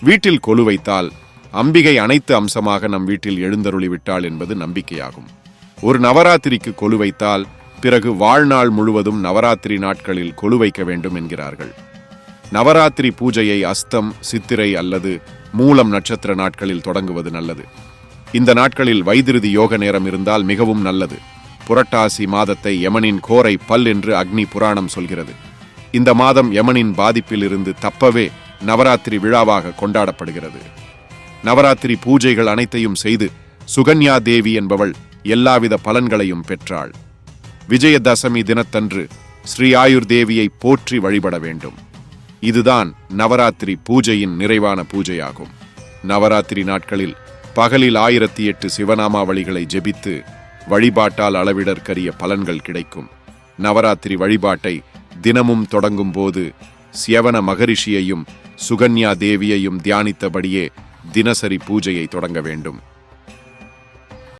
வீட்டில் கொலு வைத்தால் அம்பிகை அனைத்து அம்சமாக நம் வீட்டில் எழுந்தருளிவிட்டாள் என்பது நம்பிக்கையாகும். ஒரு நவராத்திரிக்கு கொலு வைத்தால் பிறகு வாழ்நாள் முழுவதும் நவராத்திரி நாட்களில் கொலு வைக்க வேண்டும் என்கிறார்கள். நவராத்திரி பூஜையை அஸ்தம் சித்திரை அல்லது மூலம் நட்சத்திர நாட்களில் தொடங்குவது நல்லது. இந்த நாட்களில் வைதிருதி யோக நேரம் இருந்தால் மிகவும் நல்லது. புரட்டாசி மாதத்தை யமனின் கோரை பல் என்று அக்னி புராணம் சொல்கிறது. இந்த மாதம் யமனின் பாதிப்பில் இருந்து தப்பவே நவராத்திரி விழாவாக கொண்டாடப்படுகிறது. நவராத்திரி பூஜைகள் அனைத்தையும் செய்து சுகன்யா தேவி என்பவள் எல்லாவித பலன்களையும் பெற்றாள். விஜயதசமி தினத்தன்று ஸ்ரீ ஆயுர் தேவியை போற்றி வழிபட வேண்டும். இதுதான் நவராத்திரி பூஜையின் நிறைவான பூஜையாகும். நவராத்திரி நாட்களில் பகலில் ஆயிரத்தி எட்டு சிவநாமாவளிகளை ஜெபித்து வழிபாட்டால் அளவிடற்கரிய பலன்கள் கிடைக்கும். நவராத்திரி வழிபாட்டை தினமும் தொடங்கும் போது சியவன மகரிஷியையும் சுகன்யா தேவியையும் தியானித்தபடியே தினசரி பூஜையை தொடங்க வேண்டும்.